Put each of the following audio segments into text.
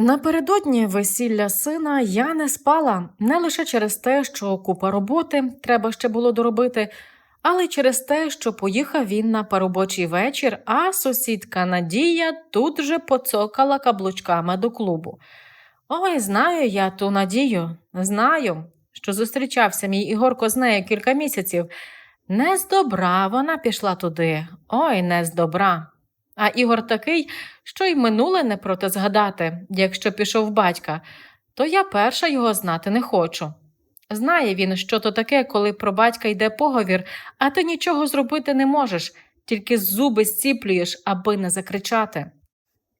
Напередодні весілля сина я не спала не лише через те, що купа роботи треба ще було доробити, але й через те, що поїхав він на поробочий вечір, а сусідка Надія тут же поцокала каблучками до клубу. Ой, знаю я ту Надію, знаю, що зустрічався мій Ігорко з нею кілька місяців. Не з добра вона пішла туди, ой, не з добра. А Ігор такий, що й минуле не проти згадати, якщо пішов батька, то я перша його знати не хочу. Знає він, що то таке, коли про батька йде поговір, а ти нічого зробити не можеш, тільки зуби зціплюєш, аби не закричати.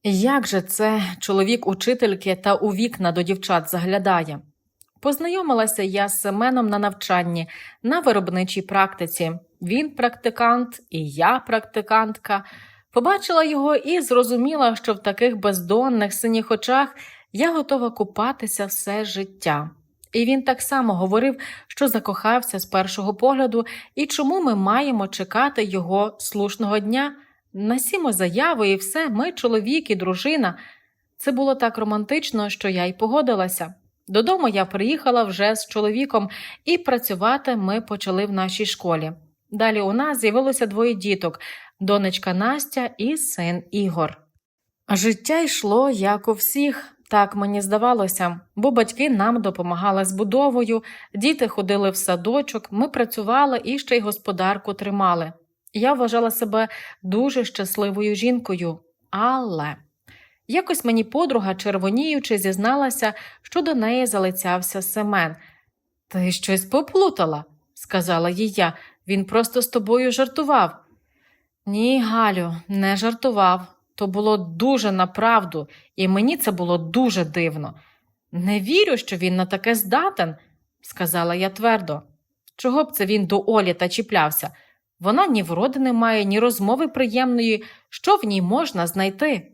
Як же це чоловік учительки та у вікна до дівчат заглядає? Познайомилася я з Семеном на навчанні на виробничій практиці. Він практикант, і я практикантка. Побачила його і зрозуміла, що в таких бездонних синіх очах я готова купатися все життя. І він так само говорив, що закохався з першого погляду, і чому ми маємо чекати його слушного дня. Насімо заяву, і все, ми чоловік і дружина. Це було так романтично, що я й погодилася. Додому я приїхала вже з чоловіком, і працювати ми почали в нашій школі. Далі у нас з'явилося двоє діток донечка Настя і син Ігор. Життя йшло, як у всіх, так мені здавалося, бо батьки нам допомагали з будовою, діти ходили в садочок, ми працювали і ще й господарку тримали. Я вважала себе дуже щасливою жінкою, але якось мені подруга, червоніючи, зізналася, що до неї залицявся Семен. Ти щось поплутала, сказала їй я, він просто з тобою жартував. Ні, Галю, не жартував. То було дуже направду, і мені це було дуже дивно. Не вірю, що він на таке здатен, сказала я твердо. Чого б це він до Олі та чіплявся? Вона ні вроди не має, ні розмови приємної, що в ній можна знайти.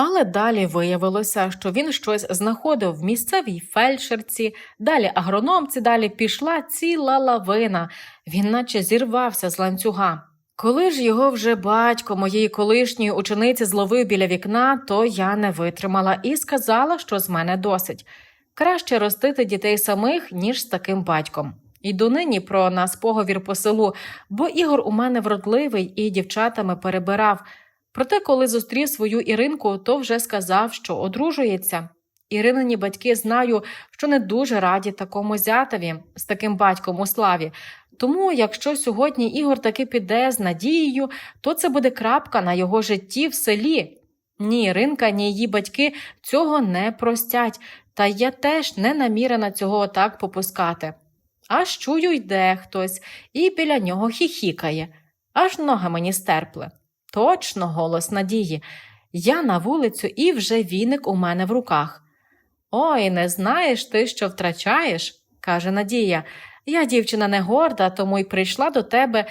Але далі виявилося, що він щось знаходив в місцевій фельдшерці, далі агрономці, далі пішла ціла лавина, він наче зірвався з ланцюга. Коли ж його вже батько моєї колишньої учениці зловив біля вікна, то я не витримала і сказала, що з мене досить. Краще ростити дітей самих, ніж з таким батьком. І донині про нас поговір по селу, бо Ігор у мене вродливий і дівчатами перебирав. Проте, коли зустрів свою Іринку, то вже сказав, що одружується. Іринині батьки знаю, що не дуже раді такому зятеві з таким батьком у славі. Тому, якщо сьогодні Ігор таки піде з надією, то це буде крапка на його житті в селі. Ні Іринка, ні її батьки цього не простять, та я теж не намірена цього отак попускати. Аж чую, йде хтось, і біля нього хіхікає, аж ноги мені стерпли. Точно голос надії. Я на вулицю і вже віник у мене в руках. Ой, не знаєш ти, що втрачаєш, каже Надія. Я дівчина не горда, тому й прийшла до тебе,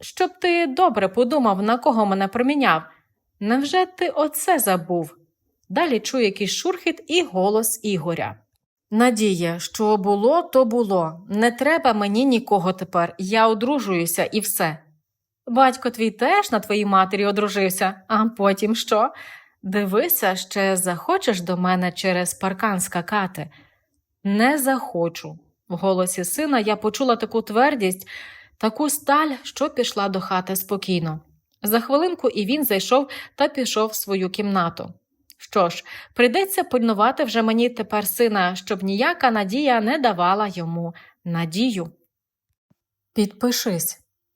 щоб ти добре подумав, на кого мене проміняв. Невже ти оце забув? Далі чую якийсь шурхіт і голос Ігоря. Надія, що було, то було. Не треба мені нікого тепер. Я одружуюся і все. Батько твій теж на твоїй матері одружився, а потім що? Дивися, ще захочеш до мене через паркан скакати. Не захочу. В голосі сина я почула таку твердість, таку сталь, що пішла до хати спокійно. За хвилинку і він зайшов та пішов в свою кімнату. Що ж, прийдеться пильнувати вже мені тепер сина, щоб ніяка надія не давала йому надію. Підпишись,